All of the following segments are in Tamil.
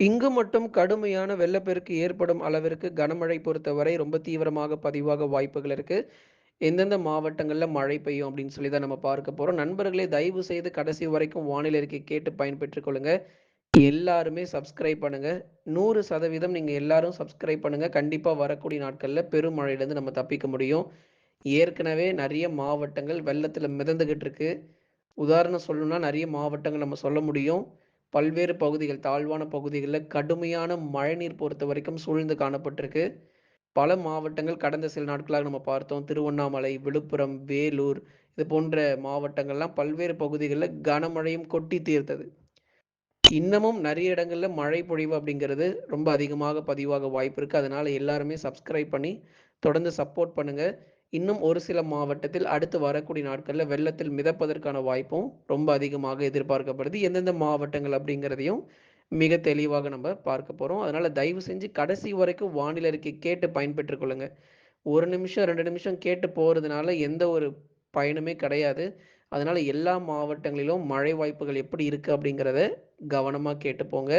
இங்கு மட்டும் கடுமையான வெள்ளப்பெருக்கு ஏற்படும் அளவிற்கு கனமழை பொறுத்தவரை ரொம்ப தீவிரமாக பதிவாக வாய்ப்புகள் இருக்கு. எந்தெந்த மாவட்டங்களில் மழை பெய்யும் அப்படின்னு சொல்லி தான் நம்ம பார்க்க போகிறோம் நண்பர்களே தயவு செய்து கடைசி வரைக்கும் வானிலை கேட்டு பயன்பெற்றுக் கொள்ளுங்க. எல்லாருமே சப்ஸ்கிரைப் பண்ணுங்க. 100% நீங்க எல்லாரும் சப்ஸ்கிரைப் பண்ணுங்க. கண்டிப்பா வரக்கூடிய நாட்கள்ல பெருமழையிலேருந்து நம்ம தப்பிக்க முடியும். ஏற்கனவே நிறைய மாவட்டங்கள் வெள்ளத்துல மிதந்துகிட்டு இருக்கு. உதாரணம் சொல்லணும்னா நிறைய மாவட்டங்கள் நம்ம சொல்ல முடியும். பல்வேறு பகுதிகள் தாழ்வான பகுதிகளில் கடுமையான மழைநீர் பொறுத்த வரைக்கும் சூழ்ந்து காணப்பட்டிருக்கு. பல மாவட்டங்கள் கடந்த சில நாட்களாக நம்ம பார்த்தோம். திருவண்ணாமலை, விழுப்புரம், வேலூர் இது போன்ற மாவட்டங்கள்லாம் பல்வேறு பகுதிகளில் கனமழையும் கொட்டி தீர்த்தது. இன்னமும் நிறைய இடங்களில் மழை பொழிவு அப்படிங்கிறது ரொம்ப அதிகமாக பதிவாக வாய்ப்பு இருக்குது அதனால் எல்லாருமே சப்ஸ்கிரைப் பண்ணி தொடர்ந்து சப்போர்ட் பண்ணுங்கள் இன்னும் ஒரு சில மாவட்டத்தில் அடுத்து வரக்கூடிய நாட்களில் வெள்ளத்தில் மிதப்பதற்கான வாய்ப்பும் ரொம்ப அதிகமாக எதிர்பார்க்கப்படுது. எந்தெந்த மாவட்டங்கள் அப்படிங்கிறதையும் மிக தெளிவாக நம்ம பார்க்க போகிறோம் அதனால் தயவு செஞ்சு கடைசி வரைக்கும் வானிலை அறிக்கை கேட்டு பயன்பெற்று கொள்ளுங்க. ஒரு நிமிஷம், ரெண்டு நிமிஷம் கேட்டு போகிறதுனால எந்த ஒரு பயனுமே கிடையாது. அதனால் எல்லா மாவட்டங்களிலும் மழை வாய்ப்புகள் எப்படி இருக்கு அப்படிங்கிறத கவனமாக கேட்டு போங்க.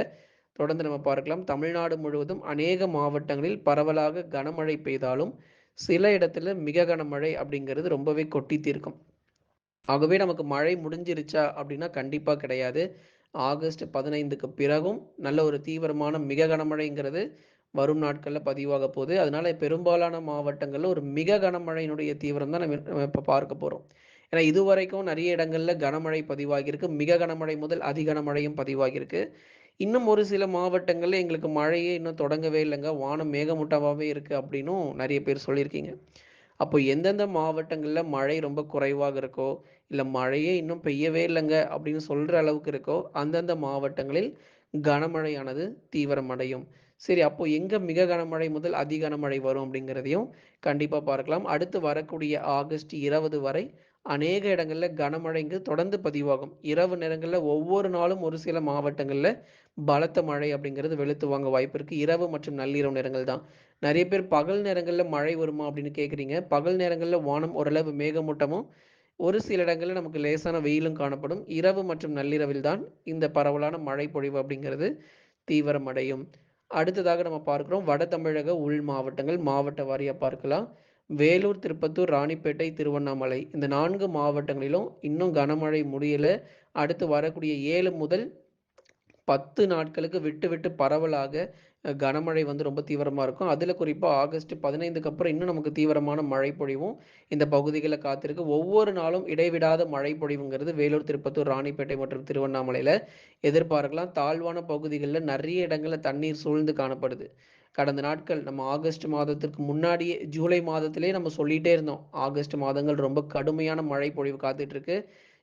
தொடர்ந்து நம்ம பார்க்கலாம். தமிழ்நாடு முழுவதும் அநேக மாவட்டங்களில் பரவலாக கனமழை பெய்தாலும், சில இடத்துல மிக கனமழை அப்படிங்கிறது ரொம்பவே கொட்டி தீர்க்கும். ஆகவே நமக்கு மழை முடிஞ்சிருச்சா அப்படின்னா கண்டிப்பாக கிடையாது. ஆகஸ்ட் 15க்கு பிறகும் நல்ல ஒரு தீவிரமான மிக கனமழைங்கிறது வரும் நாட்களில் பதிவாக போகுது. அதனால பெரும்பாலான மாவட்டங்களில் ஒரு மிக கனமழையினுடைய தீவிரம் தான் நம்ம இப்போ பார்க்க போகிறோம் ஏன்னா இதுவரைக்கும் நிறைய இடங்களில் கனமழை பதிவாகியிருக்கு. மிக கனமழை முதல் அதிகனமழையும் பதிவாகியிருக்கு. இன்னும் ஒரு சில மாவட்டங்களில் எங்களுக்கு மழையே இன்னும் தொடங்கவே இல்லைங்க வானம் மேகமூட்டமாகவே இருக்குது அப்படின்னும் நிறைய பேர் சொல்லியிருக்கீங்க. அப்போ எந்தெந்த மாவட்டங்களில் மழை ரொம்ப குறைவாக இருக்கோ, இல்லை மழையே இன்னும் பெய்யவே இல்லைங்க அப்படின்னு சொல்கிற அளவுக்கு இருக்கோ, அந்தந்த மாவட்டங்களில் கனமழையானது தீவிரமடையும். சரி அப்போ எங்க மிக கனமழை முதல் அதி கனமழை வரும் அப்படிங்கிறதையும் கண்டிப்பாக பார்க்கலாம். அடுத்து வரக்கூடிய ஆகஸ்ட் 20 வரை அநேக இடங்களில் கனமழைங்கு தொடர்ந்து பதிவாகும். இரவு நேரங்களில் ஒவ்வொரு நாளும் ஒரு சில மாவட்டங்களில் பலத்த மழை அப்படிங்கிறது வெளுத்து வாங்க வாய்ப்பு இருக்குது இரவு மற்றும் நள்ளிரவு நேரங்கள் தான். நிறைய பேர் பகல் நேரங்களில் மழை வருமா அப்படின்னு கேட்குறீங்க. பகல் நேரங்களில் வானம் ஓரளவு மேகமூட்டமும், ஒரு சில இடங்களில் நமக்கு லேசான வெயிலும் காணப்படும். இரவு மற்றும் நள்ளிரவில் தான் இந்த பரவலான மழை பொழிவு அப்படிங்கிறது தீவிரமடையும். அடுத்ததாக நம்ம பார்க்குறோம் வட தமிழக உள் மாவட்டங்கள் மாவட்ட வாரியாக பார்க்கலாம். வேலூர், திருப்பத்தூர், ராணிப்பேட்டை, திருவண்ணாமலை இந்த நான்கு மாவட்டங்களிலும் இன்னும் கனமழை முடியல. அடுத்து வரக்கூடிய ஏழு முதல் 10 நாட்களுக்கு விட்டு விட்டு பரவலாக கனமழை வந்து ரொம்ப தீவிரமாக இருக்கும். அதில் குறிப்பாக ஆகஸ்ட் 15க்கு அப்புறம் இன்னும் நமக்கு தீவிரமான மழை பொழிவும் இந்த பகுதிகளில் காத்திருக்கு. ஒவ்வொரு நாளும் இடைவிடாத மழை பொழிவுங்கிறது வேலூர், திருப்பத்தூர், ராணிப்பேட்டை மற்றும் திருவண்ணாமலையில் எதிர்பார்க்கலாம். தாழ்வான பகுதிகளில் நிறைய இடங்களில் தண்ணீர் சூழ்ந்து காணப்படுது. கடந்த நாட்கள் நம்ம ஆகஸ்ட் மாதத்திற்கு முன்னாடியே ஜூலை மாதத்திலே நம்ம சொல்லிட்டே இருந்தோம். ஆகஸ்ட் மாதங்கள் ரொம்ப கடுமையான மழை பொழிவு காத்துட்ருக்கு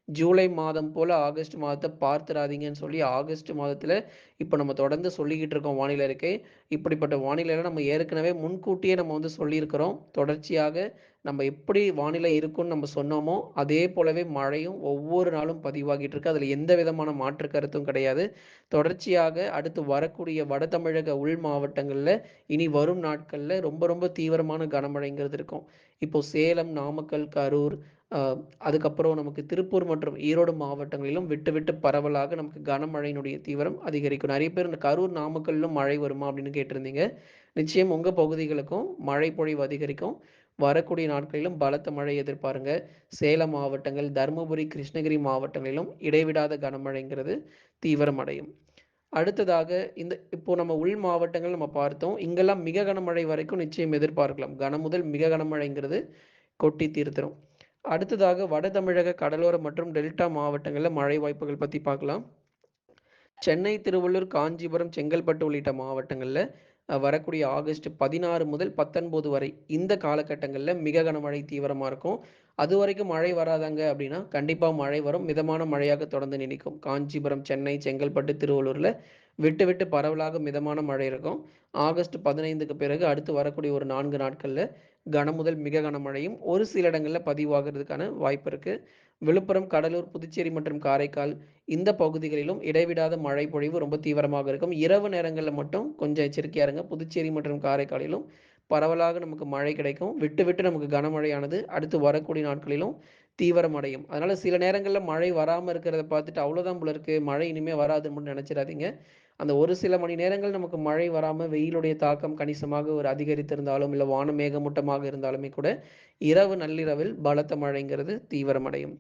ஜூலை மாதம் போல ஆகஸ்ட் மாதத்தை பார்த்துடாதீங்கன்னு சொல்லி ஆகஸ்ட் மாதத்துல இப்போ நம்ம தொடர்ந்து சொல்லிக்கிட்டு இருக்கோம் வானிலை இருக்கே இப்படிப்பட்ட வானிலையில நம்ம ஏற்கனவே முன்கூட்டியே நம்ம வந்து சொல்லியிருக்கிறோம். தொடர்ச்சியாக நம்ம எப்படி வானிலை இருக்கும்னு நம்ம சொன்னோமோ, அதே போலவே மழையும் ஒவ்வொரு நாளும் பதிவாகிட்டு இருக்கு. அதில் எந்த விதமான மாற்று கருத்தும் கிடையாது. தொடர்ச்சியாக அடுத்து வரக்கூடிய வட தமிழக உள் மாவட்டங்களில் இனி வரும் நாட்களில் ரொம்ப ரொம்ப தீவிரமான கனமழைங்கிறது இருக்கும். இப்போ சேலம், நாமக்கல், கரூர் அதுக்கப்புறம் நமக்கு திருப்பூர் மற்றும் ஈரோடு மாவட்டங்களிலும் விட்டு விட்டு பரவலாக நமக்கு கனமழையினுடைய தீவிரம் அதிகரிக்கும். நிறைய பேர் இந்த கரூர், நாமக்கல்லும் மழை வருமா அப்படின்னு கேட்டிருந்தீங்க. நிச்சயம் உங்கள் பகுதிகளுக்கும் மழை பொழிவு அதிகரிக்கும். வரக்கூடிய நாட்களிலும் பலத்த மழை எதிர்பாருங்க. சேலம் மாவட்டங்கள், தருமபுரி, கிருஷ்ணகிரி மாவட்டங்களிலும் இடைவிடாத கனமழைங்கிறது தீவிரமடையும். அடுத்ததாக இந்த இப்போ நம்ம உள் மாவட்டங்கள் நம்ம பார்த்தோம். இங்கெல்லாம் மிக கனமழை வரைக்கும் நிச்சயம் எதிர்பார்க்கலாம். கன முதல் மிக கனமழைங்கிறது கொட்டி தீர்த்திரும் அடுத்ததாக வட தமிழக கடலோர மற்றும் டெல்டா மாவட்டங்களில் மழை வாய்ப்புகள் பற்றி பார்க்கலாம். சென்னை, திருவள்ளூர், காஞ்சிபுரம், செங்கல்பட்டு உள்ளிட்ட மாவட்டங்களில் வரக்கூடிய ஆகஸ்ட் 16 முதல் 19 வரை இந்த காலகட்டங்களில் மிக கனமழை தீவிரமாக இருக்கும். அது வரைக்கும் மழை வராதாங்க அப்படின்னா, கண்டிப்பாக மழை வரும். மிதமான மழையாக தொடர்ந்து நினைக்கும் காஞ்சிபுரம், சென்னை, செங்கல்பட்டு, திருவள்ளூரில் விட்டு விட்டு பரவலாக மிதமான மழை இருக்கும். ஆகஸ்ட் 15க்கு பிறகு அடுத்து வரக்கூடிய ஒரு நான்கு நாட்களில் கன முதல் மிக கனமழையும் ஒரு சில இடங்களில் பதிவாகிறதுக்கான வாய்ப்பு இருக்குது விழுப்புரம், கடலூர், புதுச்சேரி மற்றும் காரைக்கால் இந்த பகுதிகளிலும் இடைவிடாத மழை பொழிவு ரொம்ப தீவிரமாக இருக்கும். இரவு நேரங்களில் மட்டும் கொஞ்சம் எச்சரிக்கையாக இருங்க. புதுச்சேரி மற்றும் காரைக்காலிலும் பரவலாக நமக்கு மழை கிடைக்கும். விட்டு விட்டு நமக்கு கனமழையானது அடுத்து வரக்கூடிய நாட்களிலும் தீவிரமடையும். அதனால சில நேரங்களில் மழை வராமல் இருக்கிறத பார்த்துட்டு அவ்வளோதான் போல இருக்கு. மழை இனிமே வராதுன்னு மட்டும் அந்த ஒரு சில மணி நேரங்கள் நமக்கு மழை வராமல் வெயிலுடைய தாக்கம் கணிசமாக ஒரு அதிகரித்திருந்தாலும், இல்லை வானம் மேகமூட்டமாக இருந்தாலுமே கூட, இரவு நள்ளிரவில் பலத்த மழைங்கிறது தீவிரமடையும்.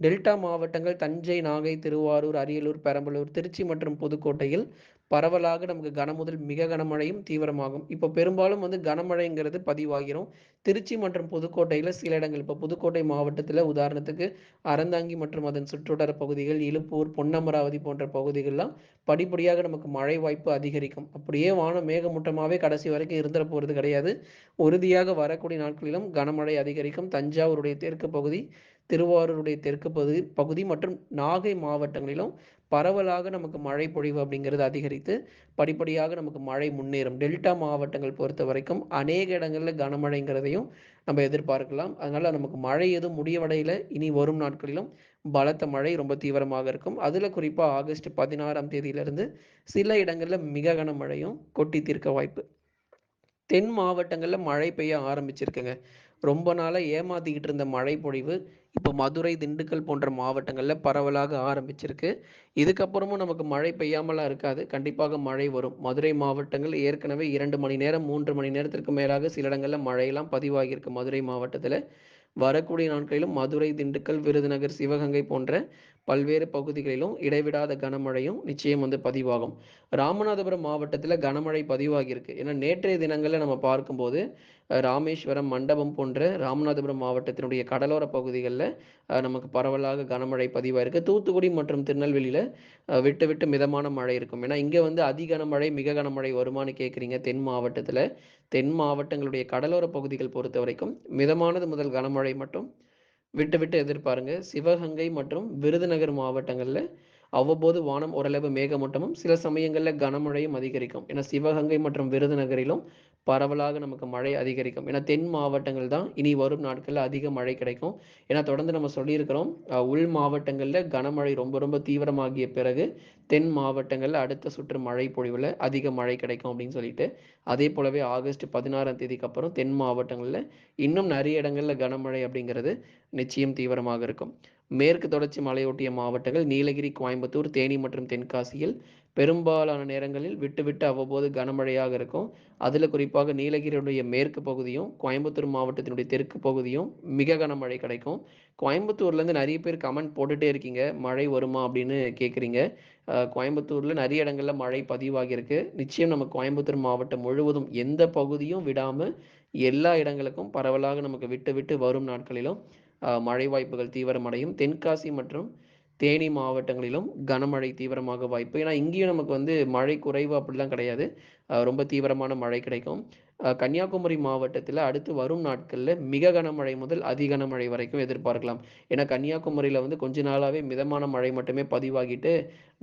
டெல்டா மாவட்டங்கள் தஞ்சை, நாகை, திருவாரூர், அரியலூர், பெரம்பலூர், திருச்சி மற்றும் புதுக்கோட்டையில் பரவலாக நமக்கு கனமுதல் மிக கனமழையும் தீவிரமாகும். இப்போ பெரும்பாலும் வந்து கனமழைங்கிறது பதிவாகிரும். திருச்சி மற்றும் புதுக்கோட்டையில் சில இடங்கள் இப்போ புதுக்கோட்டை மாவட்டத்தில் உதாரணத்துக்கு அறந்தாங்கி மற்றும் அதன் சுற்றுவட்டார பகுதிகள், இலுப்பூர், பொன்னமராவதி போன்ற பகுதிகள்லாம் படிப்படியாக நமக்கு மழை வாய்ப்பு அதிகரிக்கும். அப்படியே வானம் மேகமூட்டமாகவே கடைசி வரைக்கும் இருந்துட போகிறது கிடையாது. உறுதியாக வரக்கூடிய நாட்களிலும் கனமழை அதிகரிக்கும். தஞ்சாவூருடைய தெற்கு பகுதி, திருவாரூருடைய தெற்கு பகுதி பகுதி மற்றும் நாகை மாவட்டங்களிலும் பரவலாக நமக்கு மழை பொழிவு அப்படிங்கிறது அதிகரித்து, படிப்படியாக நமக்கு மழை முன்னேறும். டெல்டா மாவட்டங்கள் பொறுத்த வரைக்கும் அநேக இடங்களில் கனமழைங்கிறதையும் நம்ம எதிர்பார்க்கலாம். அதனால நமக்கு மழை எதுவும் முடியவடையில இனி வரும் நாட்களிலும் பலத்த மழை ரொம்ப தீவிரமாக இருக்கும். அதில் குறிப்பாக ஆகஸ்ட் 16ஆம் தேதியிலிருந்து சில இடங்களில் மிக கனமழையும் கொட்டி தீர்க்க வாய்ப்பு. தென் மாவட்டங்களில் மழை பெய்ய ஆரம்பிச்சிருக்குங்க. ரொம்ப நாளாக ஏமாத்திக்கிட்டு இருந்த மழை பொழிவு, இப்போ மதுரை, திண்டுக்கல் போன்ற மாவட்டங்களில் பரவலாக ஆரம்பிச்சிருக்கு. இதுக்கப்புறமும் நமக்கு மழை பெய்யாமலாம் இருக்காது. கண்டிப்பாக மழை வரும். மதுரை மாவட்டங்கள் ஏற்கனவே இரண்டு மணி நேரம், மூன்று மணி நேரத்திற்கு மேலாக சில இடங்களில் மழையெல்லாம் பதிவாகியிருக்கு மதுரை மாவட்டத்தில் வரக்கூடிய நாட்களிலும் மதுரை, திண்டுக்கல், விருதுநகர், சிவகங்கை போன்ற பல்வேறு பகுதிகளிலும் இடைவிடாத கனமழையும் நிச்சயம் வந்து பதிவாகும். ராமநாதபுரம் மாவட்டத்தில் கனமழை பதிவாகியிருக்கு. ஏன்னா நேற்றைய தினங்களில் நம்ம பார்க்கும்போது, ராமேஸ்வரம், மண்டபம் போன்ற ராமநாதபுரம் மாவட்டத்தினுடைய கடலோர பகுதிகளில் நமக்கு பரவலாக கனமழை பதிவாயிருக்கு. தூத்துக்குடி மற்றும் திருநெல்வேலியில் விட்டு விட்டு மிதமான மழை இருக்கும். ஏன்னா இங்கே வந்து அதி கனமழை, மிக கனமழை வருமான்னு கேட்குறீங்க தென் மாவட்டத்தில் தென் மாவட்டங்களுடைய கடலோர பகுதிகள் பொறுத்த வரைக்கும் மிதமானது முதல் கனமழை மட்டும் விட்டு விட்டு எதிர்பாருங்க. சிவகங்கை மற்றும் விருதுநகர் மாவட்டங்களில் அவ்வப்போது வானம் ஓரளவு மேகமூட்டமும், சில சமயங்களில் கனமழையும் அதிகரிக்கும். ஏன்னா சிவகங்கை மற்றும் விருதுநகரிலும் பரவலாக நமக்கு மழை அதிகரிக்கும். ஏன்னா தென் மாவட்டங்கள் தான் இனி வரும் நாட்களில் அதிக மழை கிடைக்கும். ஏன்னா தொடர்ந்து நம்ம சொல்லியிருக்கிறோம். உள் மாவட்டங்களில் கனமழை ரொம்ப ரொம்ப தீவிரமாகிய பிறகு, தென் மாவட்டங்களில் அடுத்த சுற்று மழை பொழிவில் அதிக மழை கிடைக்கும் அப்படின்னு சொல்லிட்டு. அதே போலவே ஆகஸ்ட் 16ஆம் தேதிக்கு அப்புறம் தென் மாவட்டங்களில் இன்னும் நிறைய இடங்களில் கனமழை அப்படிங்கிறது நிச்சயம் தீவிரமாக இருக்கும். மேற்கு தொடர்ச்சி மலையொட்டிய மாவட்டங்கள் நீலகிரி, கோயம்புத்தூர், தேனி மற்றும் தென்காசியில் பெரும்பாலான நேரங்களில் விட்டு விட்டு அவ்வப்போது கனமழையாக இருக்கும். அதில் குறிப்பாக நீலகிரியுடைய மேற்கு பகுதியும், கோயம்புத்தூர் மாவட்டத்தினுடைய தெற்கு பகுதியும் மிக கனமழை கிடைக்கும். கோயம்புத்தூர்லேருந்து நிறைய பேர் கமெண்ட் போட்டுட்டே இருக்கீங்க. மழை வருமா அப்படின்னு கேட்குறீங்க. கோயம்புத்தூரில் நிறைய இடங்களில் மழை பதிவாகியிருக்கு. நிச்சயம் நம்ம கோயம்புத்தூர் மாவட்டம் முழுவதும் எந்த பகுதியும் விடாமல் எல்லா இடங்களுக்கும் பரவலாக நமக்கு விட்டு விட்டு வரும் நாட்களிலும் மழை வாய்ப்புகள் தீவிரமடையும். தென்காசி மற்றும் தேனி மாவட்டங்களிலும் கனமழை தீவிரமாக வாய்ப்பு. ஏன்னா இங்கேயும் நமக்கு வந்து மழை குறைவு அப்படிலாம் கிடையாது. ரொம்ப தீவிரமான மழை கிடைக்கும். கன்னியாகுமரி மாவட்டத்தில் அடுத்து வரும் நாட்களில் மிக கனமழை முதல் அதி கனமழை வரைக்கும் எதிர்பார்க்கலாம். ஏன்னா கன்னியாகுமரியில் வந்து கொஞ்ச நாளாகவே மிதமான மழை மட்டுமே பதிவாகிட்டு,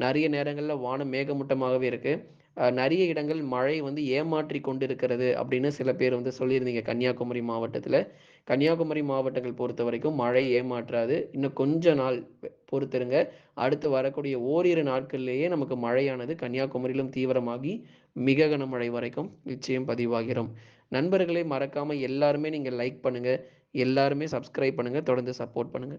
நிறைய நேரங்களில் வானம் மேகமூட்டமாகவே இருக்குது நிறைய இடங்கள் மழை வந்து ஏமாற்றி கொண்டு இருக்கிறது அப்படின்னு சில பேர் வந்து சொல்லியிருந்தீங்க கன்னியாகுமரி மாவட்டத்தில் கன்னியாகுமரி மாவட்டங்கள் பொறுத்த வரைக்கும் மழை ஏமாற்றாது. இன்னும் கொஞ்ச நாள் பொறுத்திருங்க. அடுத்து வரக்கூடிய ஓரிரு நாட்கள்லேயே நமக்கு மழையானது கன்னியாகுமரியிலும் தீவிரமாகி, மிக கனமழை வரைக்கும் நிச்சயம் பதிவாகிறோம் நண்பர்களை மறக்காம எல்லாருமே நீங்க லைக் பண்ணுங்க. எல்லாருமே சப்ஸ்கிரைப் பண்ணுங்க. தொடர்ந்து சப்போர்ட் பண்ணுங்க.